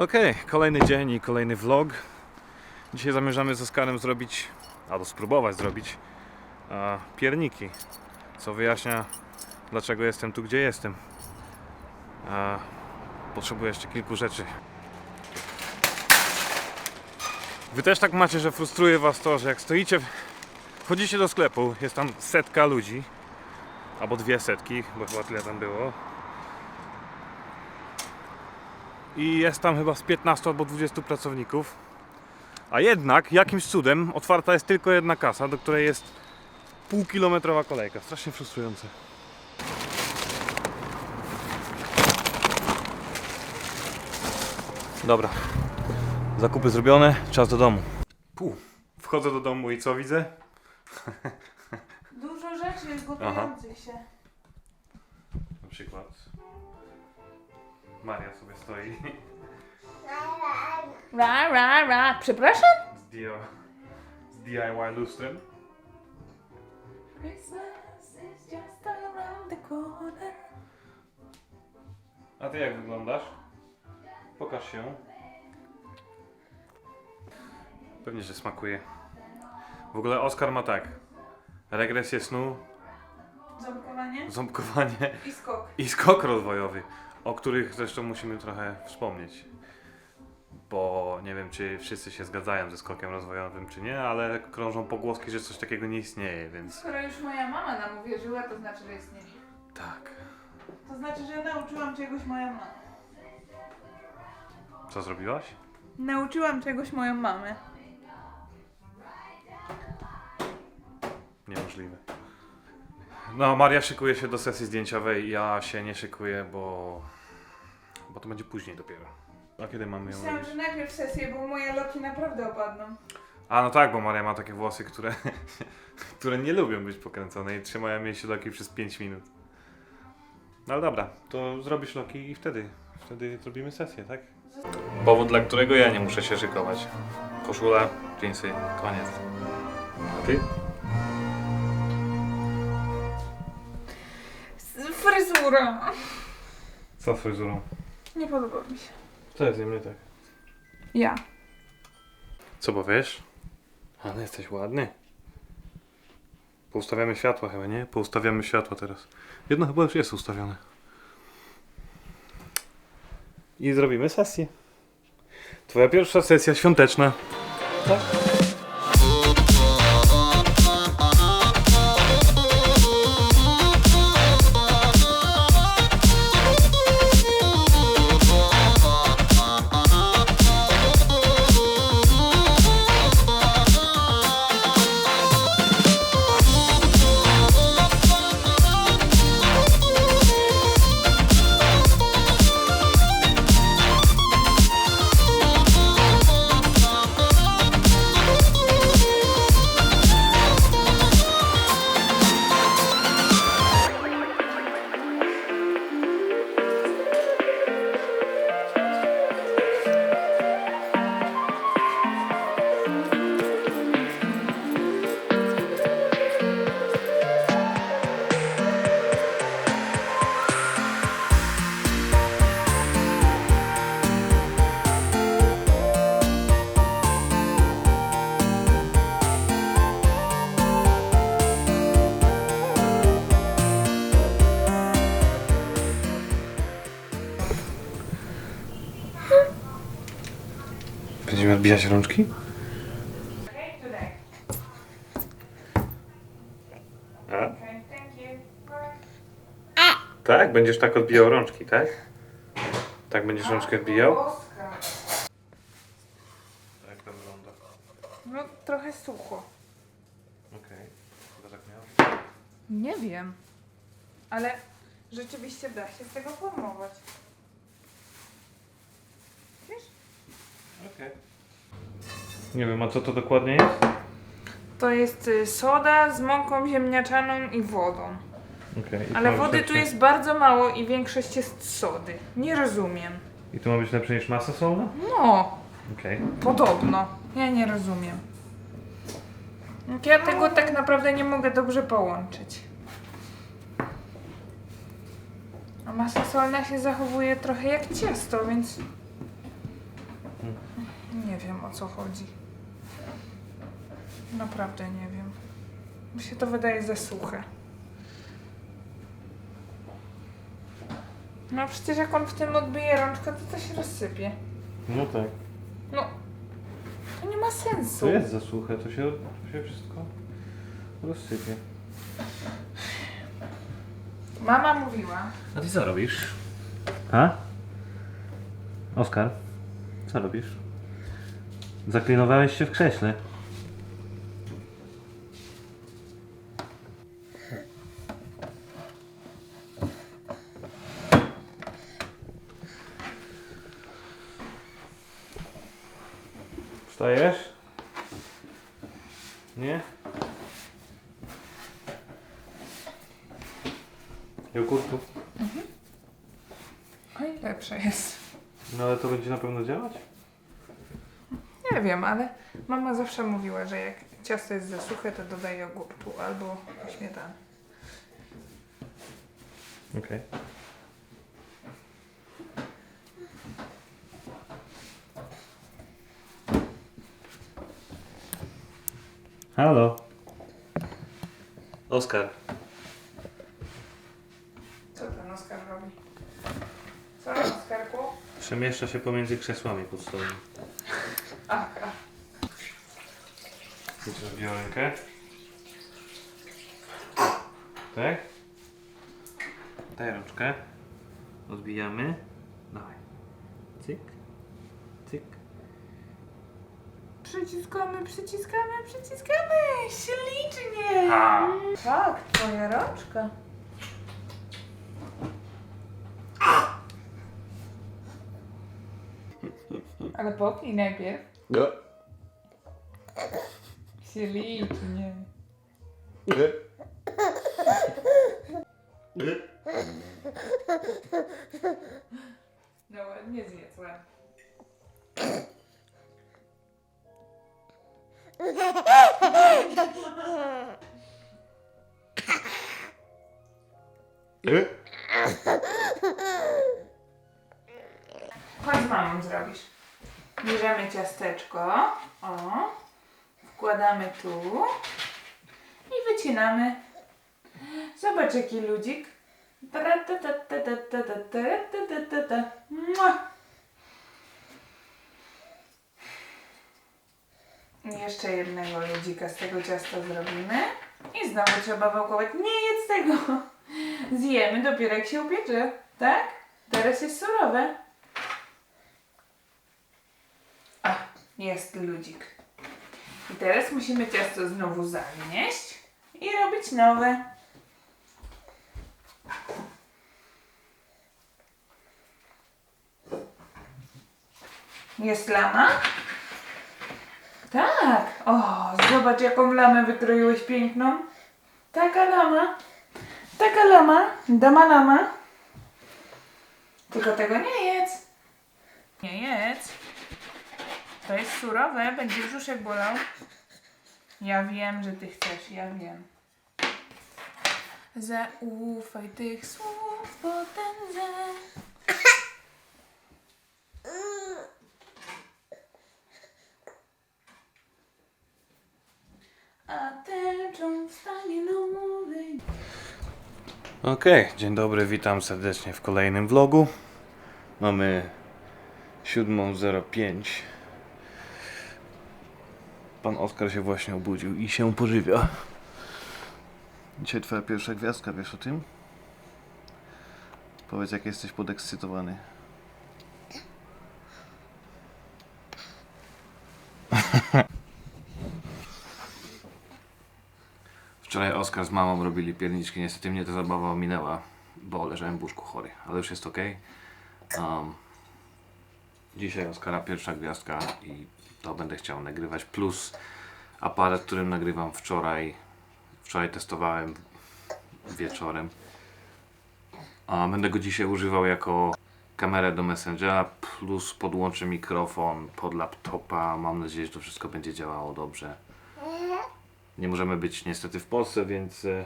Okej, kolejny dzień i kolejny vlog. Dzisiaj zamierzamy z Oskarem zrobić, albo spróbować zrobić a, pierniki, co wyjaśnia dlaczego jestem tu, gdzie jestem. A, potrzebuję jeszcze kilku rzeczy. Wy też tak macie, że frustruje was to, że jak stoicie, wchodzicie do sklepu, jest tam setka ludzi, albo dwie setki, bo chyba tyle tam było. I jest tam chyba z 15 albo 20 pracowników. A jednak jakimś cudem otwarta jest tylko jedna kasa, do której jest półkilometrowa kolejka. Strasznie frustrujące. Dobra. Zakupy zrobione, czas do domu. Pół. Wchodzę do domu i co widzę? Dużo rzeczy jest gotujących się. Na przykład Maria sobie stoi Ra, ra, ra. Przepraszam? z, DIY, z DIY lustrem. Christmas is just around the corner. A ty jak wyglądasz? Pokaż się. Pewnie, że smakuje. W ogóle Oskar ma tak. Regresję snu, Ząbkowanie ząbkowanie i skok. i skok rozwojowy, o których zresztą musimy trochę wspomnieć. Bo nie wiem, czy wszyscy się zgadzają ze skokiem rozwojowym, czy nie, ale krążą pogłoski, że coś takiego nie istnieje, więc Skoro już moja mama nam uwierzyła, to znaczy, że istnieje. tak. To znaczy, że nauczyłam czegoś moją mamę. Co zrobiłaś? Nauczyłam czegoś moją mamę. Niemożliwe. No, Maria szykuje się do sesji zdjęciowej, ja się nie szykuję, bo... bo to będzie później dopiero. A kiedy mamy ją Myślałam, robić? że najpierw sesję, bo moje loki naprawdę opadną. A no tak, bo Maria ma takie włosy, które, które nie lubią być pokręcone i trzymają jej się loki przez 5 minut. No ale dobra, to zrobisz loki i wtedy, wtedy zrobimy sesję, tak? Powód, dla którego ja nie muszę się szykować. Koszula, jeansy, koniec. A ty? Fryzura. Co z fryzurą? Nie podoba mi się. Co jest nie tak? Ja. Co powiesz? Ale jesteś ładny. Poustawiamy światła chyba, nie? Poustawiamy światła teraz. Jedno chyba już jest ustawione. I zrobimy sesję. Twoja pierwsza sesja świąteczna. Tak? Odbijać rączki? A? Tak? Będziesz tak odbijał rączki, tak? Tak będziesz rączkę odbijał? Jak to wygląda? No, trochę sucho. Okej. Chyba tak miał. Nie wiem. Ale rzeczywiście da się z tego formować. Wiesz? Okej. Nie wiem, a co to dokładnie jest? To jest y, soda z mąką ziemniaczaną i wodą. Okej. i to Ale ma być wody tu lepsze? jest bardzo mało i większość jest sody. Nie rozumiem. I to ma być lepsze niż masa solna? No, Okej. podobno. Ja nie rozumiem. Ja tego tak naprawdę nie mogę dobrze połączyć. A masa solna się zachowuje trochę jak ciasto, więc wiem o co chodzi. Naprawdę nie wiem. Mi się to wydaje za suche. No przecież jak on w tym odbije rączkę, to to się rozsypie. No tak. No, to nie ma sensu. To jest za suche, to się, to się wszystko rozsypie. Mama mówiła, A ty co robisz? A? Oskar, co robisz? Zaklinowałeś się w krześle. Nie? Jogurtu? oj, lepsze jest. No ale to będzie na pewno działać? Nie wiem, ale mama zawsze mówiła, że jak ciasto jest za suche, to dodaj jogurtu albo śmietany. Okej. Halo. Oskar. Co ten Oskar robi? Co, Oskarku? Przemieszcza się pomiędzy krzesłami pod stołem. Ach, ach. Zrobię rękę. Tak? Daj rączkę. Odbijamy. Przyciskamy, przyciskamy, przyciskamy! Ślicznie! A. Tak, twoja rączka. Ale popnij najpierw. No. Ślicznie. No ładnie zjedz, ładnie. Chodź mamą zrobisz. Bierzemy ciasteczko. O. Wkładamy tu. I wycinamy. Zobacz jaki ludzik. Tra-ta-ta-ta-ta-ta-ta-ta-ta-ta-ta. Mua. I Jeszcze jednego ludzika z tego ciasta zrobimy. I znowu trzeba wałkować. Nie jedz tego! Zjemy dopiero jak się upiecze. Tak? Teraz jest surowe. A, jest ludzik. I teraz musimy ciasto znowu zawieść i robić nowe. Jest lama? Tak. O, zobacz jaką lamę wykroiłeś piękną. Taka lama. Taka lama. Dama lama. Tylko tego nie jedz. Nie jedz. To jest surowe, będzie brzuszek bolał. Ja wiem, że ty chcesz, ja wiem. Zaufaj tych słów potędze. Okej, dzień dobry, witam serdecznie w kolejnym vlogu. Mamy 7.05. Pan Oskar się właśnie obudził i się pożywia. Dzisiaj twoja pierwsza gwiazdka, wiesz o tym? Powiedz, jak jesteś podekscytowany. Wczoraj Oskar z mamą robili pierniczki. Niestety mnie ta zabawa minęła, bo leżałem w łóżku chory, ale już jest ok. Um, dzisiaj Oskara pierwsza gwiazdka i to będę chciał nagrywać. Plus aparat, którym nagrywam wczoraj. Wczoraj testowałem wieczorem. A będę go dzisiaj używał jako kamerę do Messengera, plus podłączę mikrofon pod laptopa. Mam nadzieję, że to wszystko będzie działało dobrze. Nie możemy być niestety w Polsce, więc. e,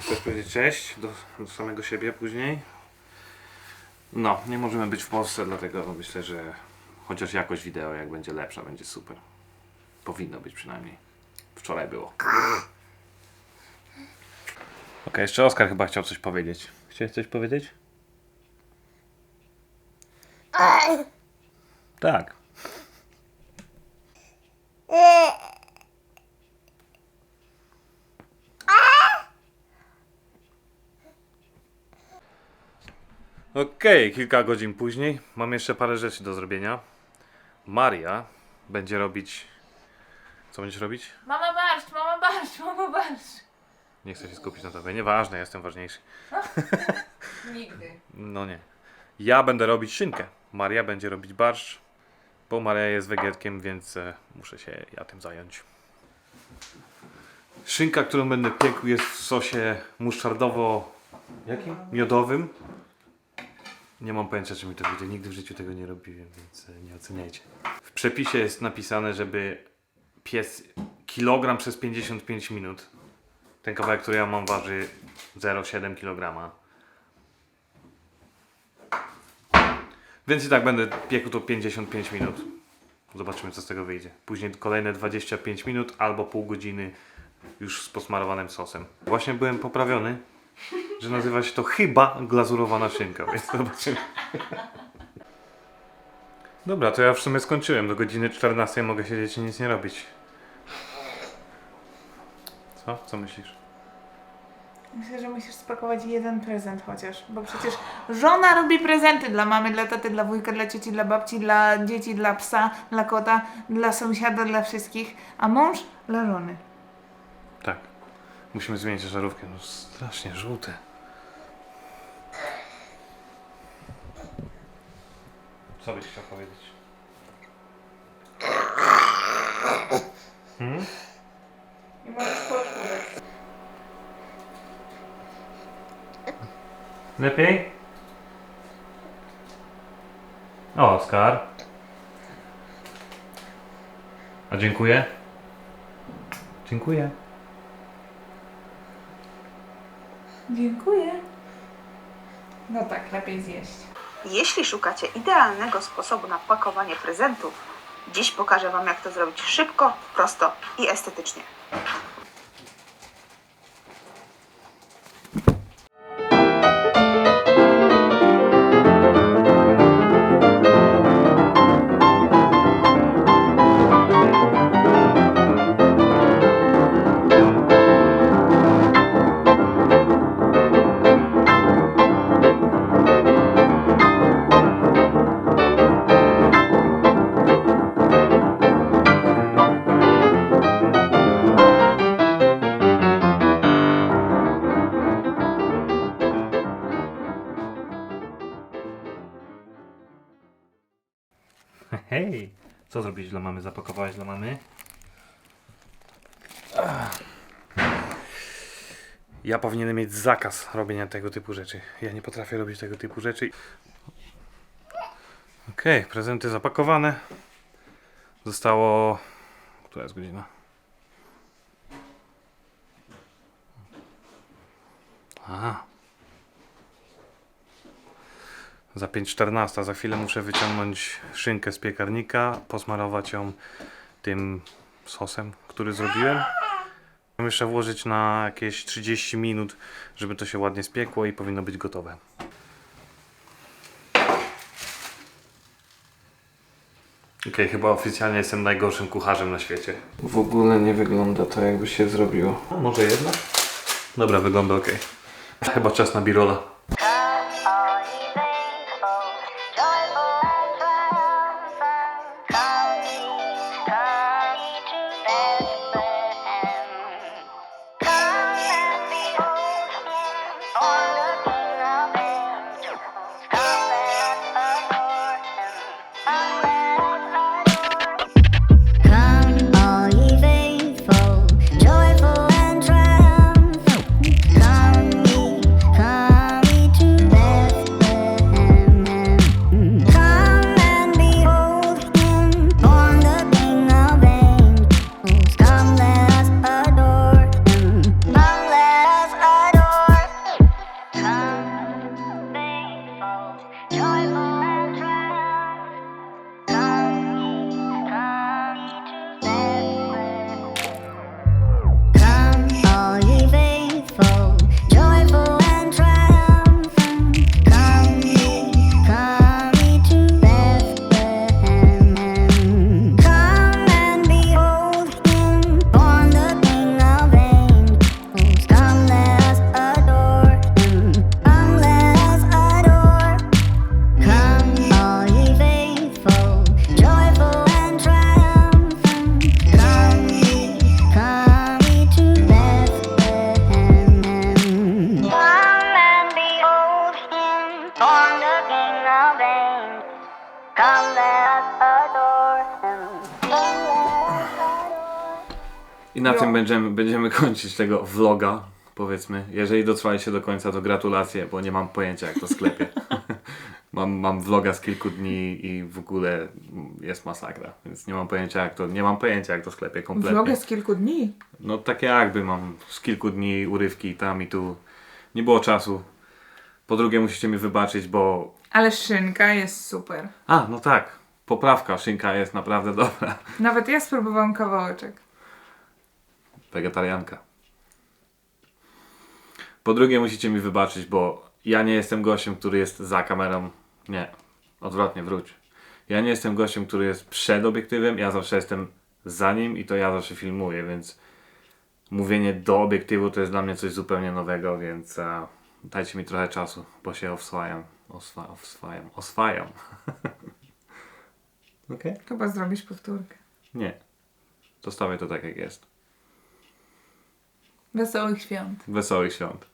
Chcesz powiedzieć cześć do, do samego siebie później? No, nie możemy być w Polsce, dlatego myślę, że chociaż jakość wideo, jak będzie lepsza, będzie super. Powinno być przynajmniej. Wczoraj było. Okej, jeszcze Oskar chyba chciał coś powiedzieć. Chciałeś coś powiedzieć? Tak. Okej, kilka godzin później mam jeszcze parę rzeczy do zrobienia. Maria będzie robić. Co będziesz robić? Mama barszcz, mama barszcz, mama barszcz. Nie chcę się skupić na tobie. Nieważne, jestem ważniejszy. Nigdy. No nie. Ja będę robić szynkę. Maria będzie robić barszcz, bo Maria jest wegetkiem, więc e, muszę się ja tym zająć. Szynka, którą będę piekł jest w sosie musztardowo... Jakim? Miodowym. Nie mam pojęcia, czy mi to wyjdzie. Nigdy w życiu tego nie robiłem, więc e, nie oceniajcie. W przepisie jest napisane, żeby piec kilogram przez 55 minut. Ten kawałek, który ja mam, waży 0,7 kg. Więc i tak będę piekł to 55 minut. Zobaczymy, co z tego wyjdzie. Później kolejne 25 minut albo pół godziny już z posmarowanym sosem. Właśnie byłem poprawiony, że nazywa się to chyba glazurowana szynka, więc zobaczymy. Dobra, to ja w sumie skończyłem. Do godziny 14 mogę siedzieć i nic nie robić. Co? Co myślisz? Myślę, że musisz spakować jeden prezent chociaż, bo przecież żona robi prezenty dla mamy, dla taty, dla wujka, dla cioci, dla babci, dla dzieci, dla psa, dla kota, dla sąsiada, dla wszystkich, a mąż dla żony. Tak. Musimy zmienić żarówkę. No strasznie żółte. Co byś chciał powiedzieć? Hmm? Możesz poczuć. Lepiej? O, Oskar. A dziękuję. Dziękuję. Dziękuję. No tak, lepiej zjeść. Jeśli szukacie idealnego sposobu na pakowanie prezentów, dziś pokażę Wam, jak to zrobić szybko, prosto i estetycznie. Co zrobiłeś dla mamy? Zapakowałeś dla mamy? Ja powinienem mieć zakaz robienia tego typu rzeczy. Ja nie potrafię robić tego typu rzeczy. Okej, prezenty zapakowane. Zostało. Która jest godzina? Za 5.14. Za chwilę muszę wyciągnąć szynkę z piekarnika, posmarować ją tym sosem, który zrobiłem. Jeszcze włożyć na jakieś 30 minut, żeby to się ładnie spiekło i powinno być gotowe. Okej, chyba oficjalnie jestem najgorszym kucharzem na świecie. W ogóle nie wygląda to jakby się zrobiło. A może jednak? Dobra, wygląda ok. Chyba czas na birola. Będziemy, będziemy kończyć tego vloga, powiedzmy. Jeżeli dotrwaliście do końca, to gratulacje, bo nie mam pojęcia jak to sklepie. mam, mam vloga z kilku dni i w ogóle jest masakra, więc nie mam pojęcia jak to, nie mam pojęcia jak to sklepie kompletnie. Vlogę z kilku dni. No tak jakby mam z kilku dni urywki tam i tu. Nie było czasu. Po drugie musicie mi wybaczyć, bo... Ale szynka jest super. A, no tak. Poprawka, szynka jest naprawdę dobra. Nawet ja spróbowałam kawałeczek. Wegetarianka. Po drugie musicie mi wybaczyć, bo ja nie jestem gościem, który jest za kamerą. Nie. Odwrotnie, wróć. Ja nie jestem gościem, który jest przed obiektywem, ja zawsze jestem za nim i to ja zawsze filmuję, więc mówienie do obiektywu to jest dla mnie coś zupełnie nowego, więc e, dajcie mi trochę czasu, bo się oswajam. Oswa, oswajam. Oswajam. Okej? Chyba zrobisz powtórkę. Nie. Zostawię to tak jak jest. Wesołych świąt. Wesołych świąt.